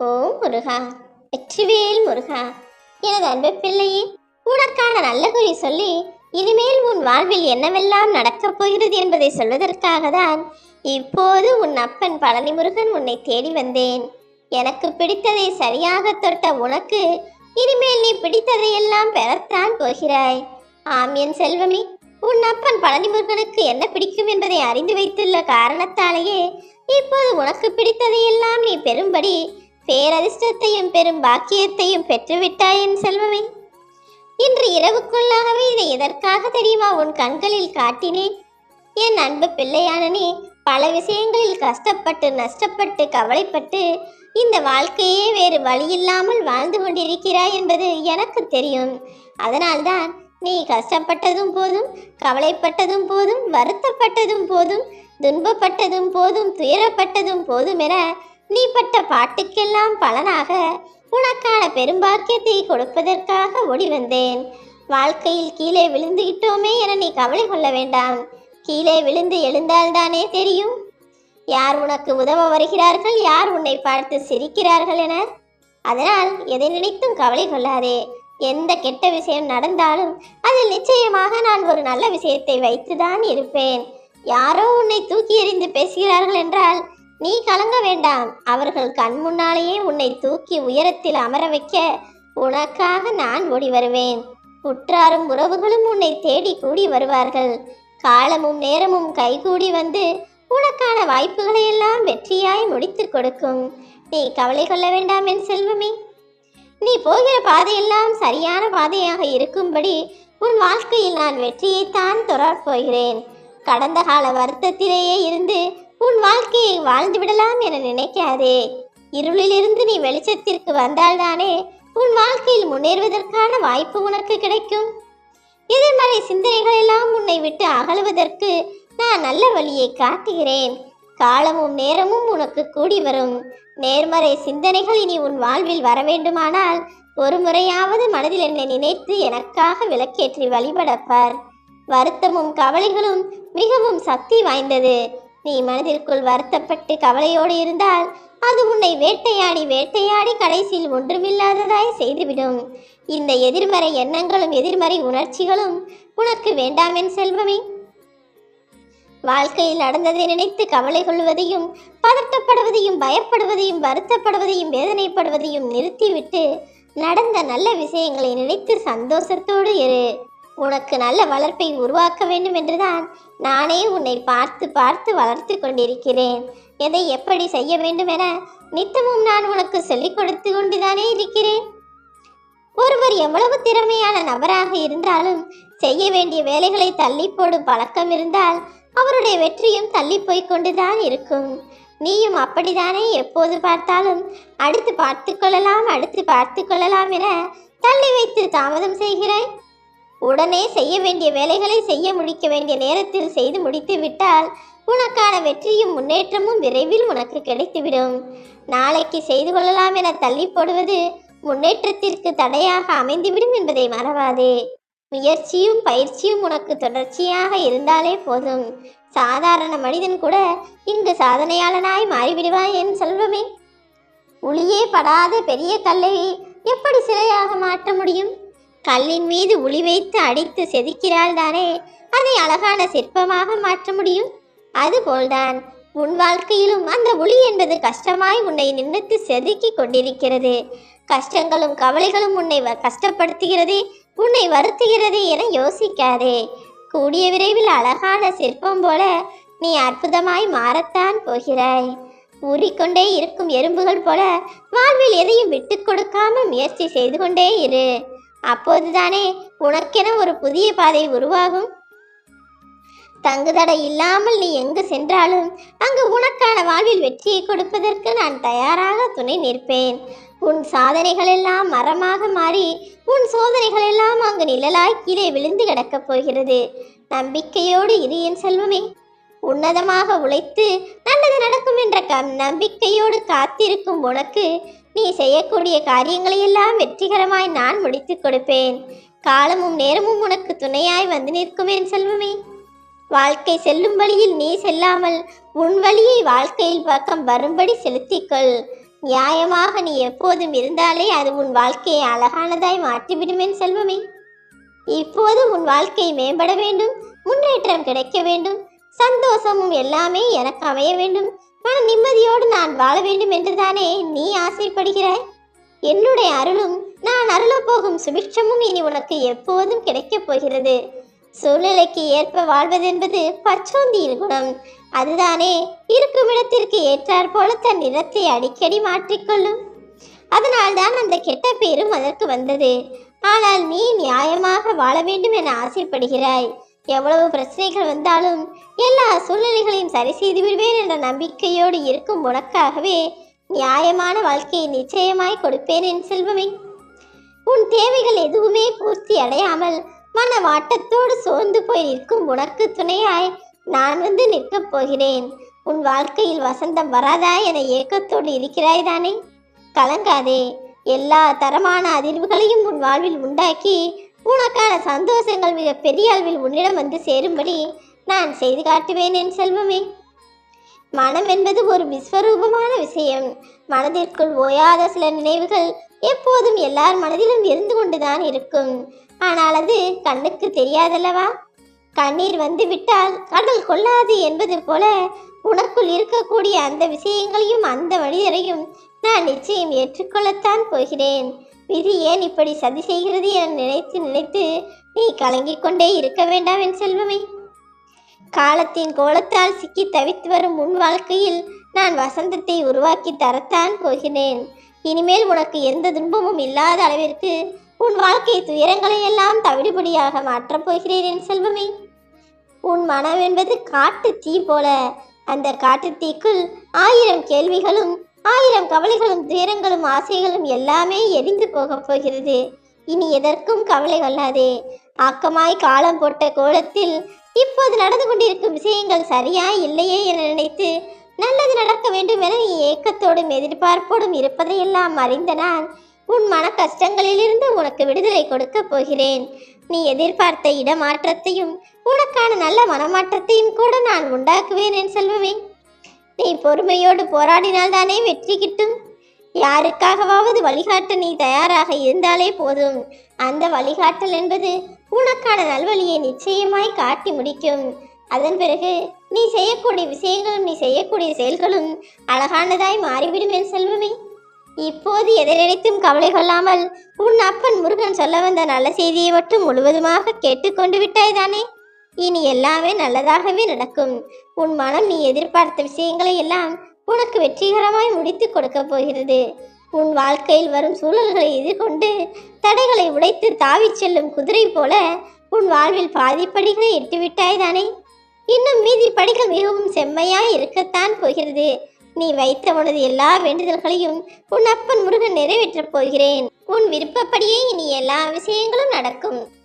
ஓ முருகா. வெற்றிவேல் முருகா. எனது அன்பு பிள்ளையே உனக்கான நல்ல குறி சொல்லி இனிமேல் உன் வாழ்வில் என்னவெல்லாம் நடக்கப் போகிறது என்பதை சொல்வதற்காக தான் இப்போது உன் அப்பன் பழனி முருகன் உன்னை தேடி வந்தேன். எனக்கு பிடித்ததை சரியாக தொட்ட உனக்கு இனிமேல் நீ பிடித்ததையெல்லாம் பெறத்தான் போகிறாய். ஆம் என் செல்வமே உன் அப்பன் பழனி முருகனுக்கு என்ன பிடிக்கும் என்பதை அறிந்து வைத்துள்ள காரணத்தாலேயே இப்போது உனக்கு பிடித்ததையெல்லாம் நீ பெறும்படி பேரதிர்ஷ்டத்தையும் பெரும் பாக்கியத்தையும் பெற்றுவிட்டாய் என் செல்வமே. இன்று இரவுக்குள்ளாகவே இதை எதற்காக தெரியுமா உன் கண்களில் காட்டினேன்? என் அன்பு பிள்ளையான நீ பல விஷயங்களில் கஷ்டப்பட்டு நஷ்டப்பட்டு கவலைப்பட்டு இந்த வாழ்க்கையே வேறு வழியில்லாமல் வாழ்ந்து கொண்டிருக்கிறாய் என்பது எனக்கு தெரியும். அதனால்தான் நீ கஷ்டப்பட்டதும் போதும் கவலைப்பட்டதும் போதும் வருத்தப்பட்டதும் போதும் துன்பப்பட்டதும் போதும் துயரப்பட்டதும் போதும் என நீ பட்ட பாட்டுக்கெல்லாம் பலனாக உனக்கான பெரும்பாக்கியத்தை கொடுப்பதற்காக ஓடி வந்தேன். வாழ்க்கையில் கீழே விழுந்துகிட்டோமே என நீ கவலை கொள்ள வேண்டாம். கீழே விழுந்து எழுந்தால்தானே தெரியும். யார் உனக்கு உதவ வருகிறார்கள்? யார் உன்னை பார்த்து சிரிக்கிறார்கள் என? அதனால் எதை நினைத்தும் கவலை கொள்ளாதே. எந்த கெட்ட விஷயம் நடந்தாலும் அதில் நிச்சயமாக நான் ஒரு நல்ல விஷயத்தை வைத்துதான் இருப்பேன். யாரோ உன்னை தூக்கி எறிந்து பேசுகிறார்கள் என்றால் நீ கலங்க வேண்டாம். அவர்கள் கண் முன்னாலேயே உன்னை தூக்கி உயரத்தில் அமர வைக்க உனக்காக நான் ஓடி வருவேன். உற்றாரும் உறவுகளும் உன்னை தேடி கூடி வருவார்கள். காலமும் நேரமும் கைகூடி வந்து உனக்கான வாய்ப்புகளை எல்லாம் வெற்றியாய் முடித்துக் கொடுக்கும். நீ கவலை கொள்ள வேண்டாம் என் செல்வமே. நீ போகிற பாதையெல்லாம் சரியான பாதையாக இருக்கும்படி உன் வாழ்க்கையில் நான் வெற்றியைத்தான் தொடரப் போகிறேன் கடந்த கால வருத்தத்திலேயே இருந்து உன் வாழ்க்கையை வாழ்ந்து விடலாம் என நினைக்காதே. இருளிலிருந்து நீ வெளிச்சத்திற்கு வந்தால்தானே உன் வாழ்க்கையில் முன்னேறுவதற்கான வாய்ப்பு உனக்கு கிடைக்கும். எதிர்மறை சிந்தனைகள் எல்லாம் உன்னை விட்டு அகலுவதற்கு நான் நல்ல வழியை காட்டுகிறேன். காலமும் நேரமும் உனக்கு கூடி வரும். நேர்மறை சிந்தனைகள் இனி உன் வாழ்வில் வர வேண்டுமானால் ஒரு முறையாவது மனதில் என்னை நினைத்து எனக்காக விளக்கேற்றி வழிபடப்பார் வருத்தமும் கவலைகளும் மிகவும் சக்தி வாய்ந்தது. நீ மனதிற்குள் வருத்தப்பட்டு கவலையோடு இருந்தால் அது உன்னை வேட்டையாடி வேட்டையாடி கடைசியில் ஒன்றுமில்லாததாய் செய்துவிடும். இந்த எதிர்மறை எண்ணங்களும் எதிர்மறை உணர்ச்சிகளும் உனக்கு வேண்டாமென் செல்வமே. வாழ்க்கையில் நடந்ததை நினைத்து கவலை கொள்வதையும் பதட்டப்படுவதையும் பயப்படுவதையும் வருத்தப்படுவதையும் வேதனைப்படுவதையும் நிறுத்திவிட்டு நடந்த நல்ல விஷயங்களை நினைத்து சந்தோஷத்தோடு இரு. உனக்கு நல்ல வளர்ப்பை உருவாக்க வேண்டும் என்றுதான் நானே உன்னை பார்த்து பார்த்து வளர்த்து கொண்டிருக்கிறேன். எதை எப்படி செய்ய வேண்டும் என நித்தமும் நான் உனக்கு சொல்லிக் கொடுத்து கொண்டுதானே இருக்கிறேன். ஒருவர் எவ்வளவு திறமையான நபராக இருந்தாலும் செய்ய வேண்டிய வேலைகளை தள்ளி போடும் பழக்கம் இருந்தால் அவருடைய வெற்றியும் தள்ளி போய் கொண்டுதான் இருக்கும். நீயும் அப்படித்தானே எப்போது பார்த்தாலும் அடுத்து பார்த்து கொள்ளலாம் அடுத்து பார்த்து கொள்ளலாம் என தள்ளி வைத்து தாமதம் செய்கிறாய்? உடனே செய்ய வேண்டிய வேலைகளை செய்ய முடிக்க வேண்டிய நேரத்தில் செய்து முடித்து விட்டால் உனக்கான வெற்றியும் முன்னேற்றமும் விரைவில் உனக்கு கிடைத்துவிடும். நாளைக்கு செய்து கொள்ளலாம் என தள்ளி போடுவது முன்னேற்றத்திற்கு தடையாக அமைந்துவிடும் என்பதை மறவாதே. முயற்சியும் பயிற்சியும் உனக்கு தொடர்ச்சியாக இருந்தாலே போதும். சாதாரண மனிதன் கூட இங்கு சாதனையாளனாய் மாறிவிடுவாய் என் சொல்வமே. உளியே படாத பெரிய கல்லை எப்படி சிலையாக மாற்ற முடியும்? கல்லின் மீது உளி வைத்து அடித்து செதுக்கிறாள் தானே? அதை அழகான சிற்பமாக மாற்ற முடியும்? அதுபோல்தான் உன் வாழ்க்கையிலும் அந்த ஒளி என்பது கஷ்டமாய் உன்னை நின்றுத்து செதுக்கி கொண்டிருக்கிறது. கஷ்டங்களும் கவலைகளும் உன்னை வ- கஷ்டப்படுத்துகிறதே உன்னை வருத்துகிறதே என யோசிக்காதே. கூடிய விரைவில் அழகான சிற்பம் போல நீ அற்புதமாய் மாறத்தான் போகிறாய். ஊறிக்கொண்டே இருக்கும் எறும்புகள் போல வாழ்வில் எதையும் விட்டு கொடுக்காம முயற்சி செய்து கொண்டே இரு. அப்போதுதானே உனக்கென ஒரு புதிய பாதை உருவாகும்? தங்குதடை இல்லாமல் நீ எங்கு சென்றாலும் அங்கு உனக்கான வாழ்வில் வெற்றியை கொடுப்பதற்கு நான் தயாராக துணை நிற்பேன். உன் சாதனைகள் எல்லாம் மரமாக மாறி உன் சோதனைகள் எல்லாம் அங்கு நிழலாய் கீழே விழுந்து கிடக்கப் போகிறது. நம்பிக்கையோடு இரு என் செல்வமே. உன்னதமாக உழைத்து நல்லது நடக்கும் என்ற கம் நம்பிக்கையோடு காத்திருக்கும் உனக்கு நீ செய்யக்கூடிய காரியங்களை எல்லாம் வெற்றிகரமாய் நான் முடித்துக் கொடுப்பேன். காலமும் நேரமும் உனக்கு துணையாய் வந்து நிற்குவேன் செல்வமே. வாழ்க்கை செல்லும் வழியில் நீ செல்லாமல் உன் வழியை வாழ்க்கையில் பக்கம் வரும்படி செலுத்திக்கொள். நியாயமாக நீ எப்போதும் இருந்தாலே அது உன் வாழ்க்கையை அழகானதாய் மாற்றிவிடுமேன் செல்வமே. இப்போது உன் வாழ்க்கை மேம்பட வேண்டும் முன்னேற்றம் கிடைக்க வேண்டும். சந்தோஷமும் எல்லாமே எனக்கு அமைய வேண்டும். மன நிம்மதியோடு நான் வாழ வேண்டும் என்றுதானே நீ ஆசைப்படுகிறாய்? என்னுடைய அருளும் நான் அருளப் போகும் சுபிட்சமும் இனி உனக்கு எப்போதும் கிடைக்கப் போகிறது. சூழ்நிலைக்கு ஏற்ப வாழ்வதென்பது பச்சோந்தியின் குணம். அதுதானே இருக்கும் இடத்திற்கு ஏற்றாற் போல தன் நிறத்தை அடிக்கடி மாற்றிக்கொள்ளும். அதனால்தான் அந்த கெட்ட பேரும் அதற்கு வந்தது. ஆனால் நீ நியாயமாக வாழ வேண்டும் என ஆசைப்படுகிறாய். எவ்வளவு பிரச்சனைகள் வந்தாலும் எல்லா சூழ்நிலைகளையும் சரி செய்து விடுவேன் என்ற நம்பிக்கையோடு இருக்கும் உனக்காகவே நியாயமான வாழ்க்கையை நிச்சயமாய் கொடுப்பேன் என் செல்வமே. உன் தேவைகள் எதுவுமே பூர்த்தி அடையாமல் மன வாட்டத்தோடு சோர்ந்து போய் நிற்கும் உனக்கு துணையாய் நான் வந்து நிற்கப் போகிறேன். உன் வாழ்க்கையில் வசந்தம் வராதா என ஏக்கத்தோடு இருக்கிறாய் தானே கலங்காதே. எல்லா தரமான அதிர்வுகளையும் உன் வாழ்வில் உண்டாக்கி உனக்கான சந்தோஷங்கள் மிக பெரிய அளவில் உன்னிடம் வந்து சேரும்படி நான் செய்து காட்டுவேன் என் செல்வமே. மனம் என்பது ஒரு விஸ்வரூபமான விஷயம். மனதிற்குள் ஓயாத சில நினைவுகள் எப்போதும் எல்லார் மனதிலும் இருந்து கொண்டுதான் இருக்கும். ஆனால் அது கண்ணுக்கு தெரியாதல்லவா? கண்ணீர் வந்து விட்டால் கடல் கொள்ளாது என்பது போல உனக்குள் இருக்கக்கூடிய அந்த விஷயங்களையும் அந்த மனிதரையும் நான் நிச்சயம் ஏற்றுக்கொள்ளத்தான் போகிறேன். விதி ஏன் இப்படி சதி செய்கிறது என நினைத்து நினைத்து நீ கலங்கிக் கொண்டே இருக்க வேண்டாம் என் செல்வமே. காலத்தின் கோலத்தால் சிக்கி தவித்து வரும் உன் வாழ்க்கையில் நான் வசந்தத்தை உருவாக்கி தரத்தான் போகிறேன். இனிமேல் உனக்கு எந்த துன்பமும் இல்லாத அளவிற்கு உன் வாழ்க்கை துயரங்களை எல்லாம் தவிடுபடியாக மாற்றப் போகிறேன் என் செல்வமே. உன் மனம் என்பது காட்டு தீ போல. அந்த காட்டு தீக்குள் ஆயிரம் கேள்விகளும் ஆயிரம் கவலைகளும் துயரங்களும் ஆசைகளும் எல்லாமே எரிந்து போகப் போகிறது. இனி எதற்கும் கவலை கொள்ளாதே. ஆக்கமாய் காலம் போட்ட கோலத்தில் இப்போது நடந்து கொண்டிருக்கும் விஷயங்கள் சரியா இல்லையே என நினைத்து நல்லது நடக்க வேண்டும் என நீ ஏக்கத்தோடும் எதிர்பார்ப்போடும் இருப்பதையெல்லாம் அறிந்த நான் உன் மன கஷ்டங்களிலிருந்து உனக்கு விடுதலை கொடுக்கப் போகிறேன். நீ எதிர்பார்த்த இடமாற்றத்தையும் உனக்கான நல்ல மனமாற்றத்தையும் கூட நான் உண்டாக்குவேன் என் செல்வமே. நீ பொறுமையோடு போராடினால் தானே வெற்றி கிட்டும்? யாருக்காகவாவது வழிகாட்ட நீ தயாராக இருந்தாலே போதும். அந்த வழிகாட்டல் என்பது உனக்கான நல்வழியை நிச்சயமாய் காட்டி முடிக்கும். அதன் பிறகு நீ செய்யக்கூடிய விஷயங்களும் நீ செய்யக்கூடிய செயல்களும் அழகானதாய் மாறிவிடும் என் செல்வமே. இப்போது எதை நினைத்தும் கவலை கொள்ளாமல் உன் அப்பன் முருகன் சொல்ல வந்த நல்ல செய்தியை மட்டும் முழுவதுமாக கேட்டுக்கொண்டு விட்டாய் தானே? இனி எல்லாமே நல்லதாகவே நடக்கும். உன் மனம் நீ எதிர்பார்த்த விஷயங்களை எல்லாம் உனக்கு வெற்றிகரமாய் முடித்து கொடுக்க போகிறது. உன் வாழ்க்கையில் வரும் சூழல்களை எதிர்கொண்டு தடைகளை உடைத்து தாவிச் செல்லும் குதிரை போல உன் வாழ்வில் பாதிப்படிகளை எட்டிவிட்டாய் தானே? இன்னும் மீதி படிகள் மிகவும் செம்மையாய் இருக்கத்தான் போகிறது. நீ வைத்த உனது எல்லா வேண்டுதல்களையும் உன் அப்பன் முருகன் நிறைவேற்றப் போகிறேன். உன் விருப்பப்படியே இனி எல்லா விஷயங்களும் நடக்கும்.